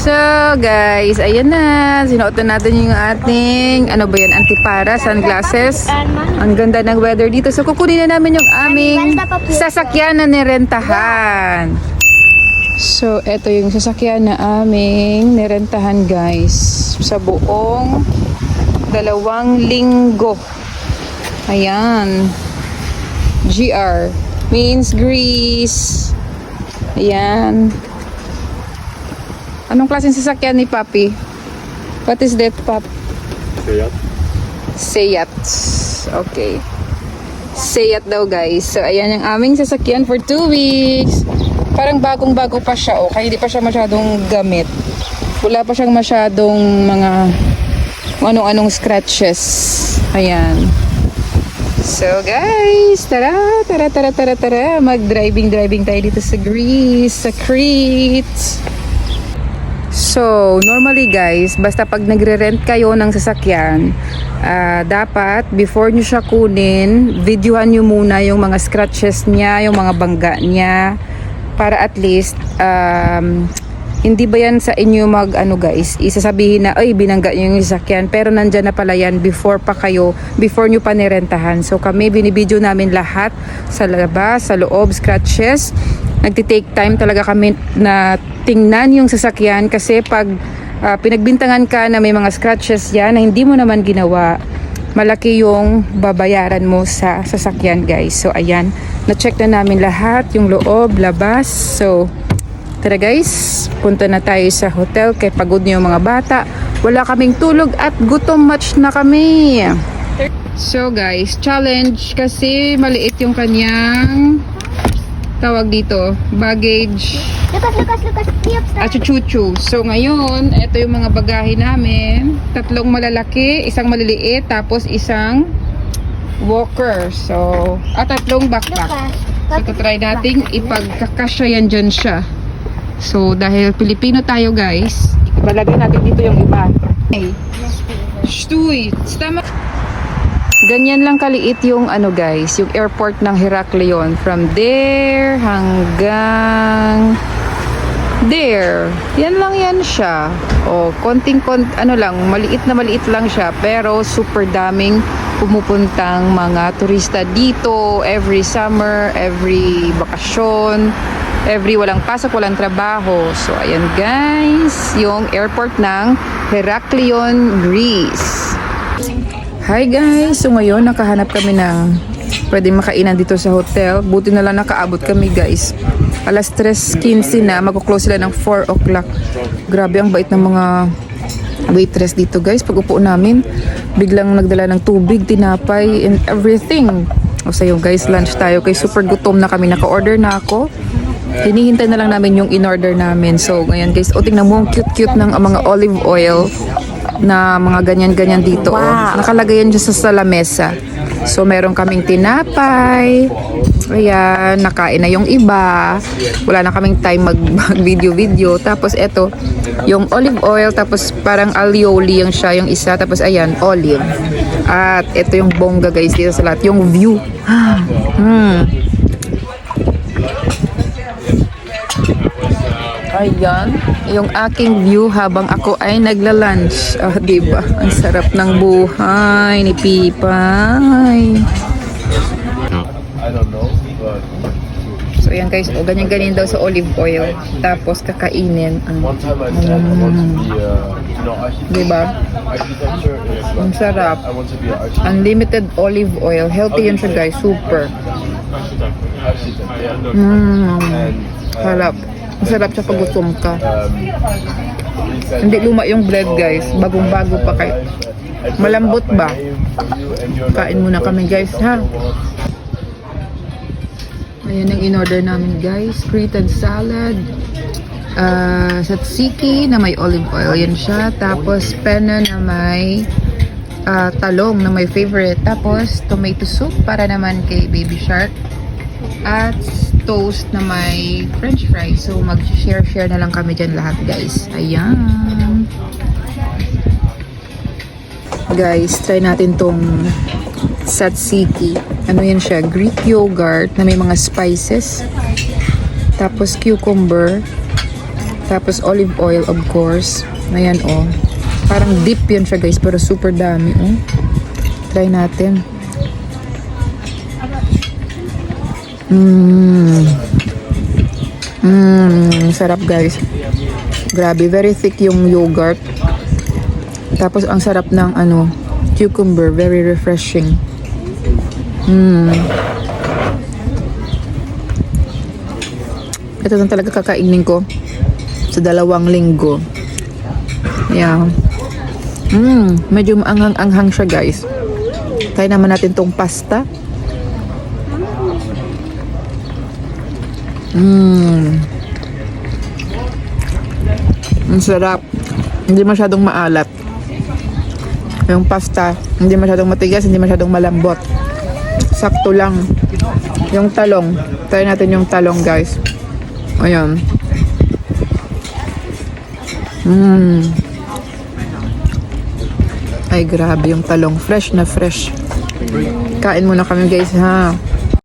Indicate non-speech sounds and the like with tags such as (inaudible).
So guys, ayan na. Sinuot na natin yung ating, ano ba yan, antipara, sunglasses. Ang ganda ng weather dito. So kukunin na namin yung aming sasakyan na nirentahan. So, eto yung sasakyan na aming nirentahan guys. Sa buong dalawang linggo. Ayan. GR. Means Greece. Ayan. Anong klaseng sasakyan ni Papi? What is that, Pap? Seat. Seat. Okay. Seat daw, guys. So, ayan yung aming sasakyan for two weeks. Parang bagong-bago pa siya, oh. Kaya hindi pa siya masyadong gamit. Wala pa siyang masyadong mga anong-anong scratches. Ayan. So, guys, tara, tara, tara, tara, tara. Mag-driving-driving tayo dito sa Greece, sa Crete. So, normally guys, basta pag nagre-rent kayo ng sasakyan, ah, dapat before nyo siya kunin, videohan nyo muna yung mga scratches niya, yung mga bangga niya, para at least, um, hindi ba yan sa inyo mag, ano guys, isasabihin na, ay, binangga nyo yung sasakyan, pero nandyan na pala yan before pa kayo, before nyo pa nirentahan. So, kami, binibideo namin lahat sa labas, sa loob, scratches, nagti-take time talaga kami na tingnan yung sasakyan kasi pag ah, pinagbintangan ka na may mga scratches yan na hindi mo naman ginawa, malaki yung babayaran mo sa sasakyan guys. So ayan, na-check na namin lahat, yung loob, labas. So tara guys, punta na tayo sa hotel kay pagod na yung mga bata. Wala kaming tulog at gutom much na kami. So guys, challenge kasi maliit yung kanyang tawag dito, baggage Lucas, Lucas, Lucas. Sa... at chuchu. So ngayon, ito yung mga bagahe namin. Tatlong malalaki, isang maliliit, tapos isang walker. So, at tatlong backpack. So, try nating ipagkakasya yan dyan siya. So, dahil Pilipino tayo guys, ibalagay natin dito yung iba. Okay. Shtuy, tama. Ganyan lang kaliit yung ano guys, yung airport ng Heraklion. From there hanggang there. Yan lang yan siya. O, konting kont ano lang, maliit na maliit lang siya. Pero super daming pumupuntang mga turista dito every summer, every bakasyon, every walang pasok, walang trabaho. So, ayan guys, yung airport ng Heraklion, Greece. Hi guys! So ngayon nakahanap kami ng pwedeng makainan dito sa hotel. Buti na lang nakaabot kami guys. Alas 3.15 na, magkuklose sila ng 4 o'clock. Grabe ang bait ng mga waitress dito guys. Pag upo namin, biglang nagdala ng tubig, tinapay, and everything. O sa'yo guys, lunch tayo. Kay super gutom na kami. Naka-order na ako. Hinihintay na lang namin yung in-order namin. So, ngayon guys, o tingnan mo, ang cute-cute ng uh, mga olive oil na mga ganyan-ganyan dito. Oh. Nakalagay yan dyan sa, sa lamesa. So, meron kaming tinapay. Ayan, nakain na yung iba. Wala na kaming time mag, (laughs) mag-video-video. Tapos, eto, yung olive oil. Tapos, parang alioli yung siya, yung isa. Tapos, ayan, olive. At, ito yung bongga, guys, dito sa lahat. Yung view. (gasps) Hmm. Ayan, yung aking view habang ako ay nagla-lunch. Ah, di ba? Ang sarap ng buhay ni Pipay. So, ayan guys, o ganyan-ganyan daw sa olive oil. Tapos kakainin. Ang, one time I said I want to be a, you know, di ba? architecture is Ang sarap. Unlimited olive oil. Healthy yan siya guys. Super. Mmm. Um, Sarap. Ang sarap siya pag gutom ka. um, Hindi luma yung bread guys. Bagong-bago pa kayo. Malambot ba? Kain muna kami guys ha. Ayan ang in-order namin guys. Cretan salad. Uh, tzatziki na may olive oil. Yan siya. Tapos pena na may ah, talong na may favorite. Tapos tomato soup para naman kay baby shark. At toast na may french fries. So mag-share-share na lang kami dyan lahat guys. Ayan. Guys, try natin tong tzatziki. Ano yan siya? Greek yogurt na may mga spices. Tapos cucumber. Tapos olive oil, of course. Ayan, oh. Parang dip yan siya, guys. Pero super dami, oh. Try natin. Mmm. Mmm. Sarap, guys. Grabe. Very thick yung yogurt. Tapos, ang sarap ng, ano, cucumber. Very refreshing. Mmm. Ito lang talaga kakainin ko sa dalawang linggo. Yeah. Mmm, medyo maanghang-anghang siya guys. Kaya naman natin tong pasta. Mmm. Ang sarap. Hindi masyadong maalat. Yung pasta, hindi masyadong matigas, hindi masyadong malambot. Sakto lang. Yung talong. Try natin yung talong guys. Ayan. Mmm. Ay, grabe yung talong. Fresh na fresh. Kain muna kami guys ha.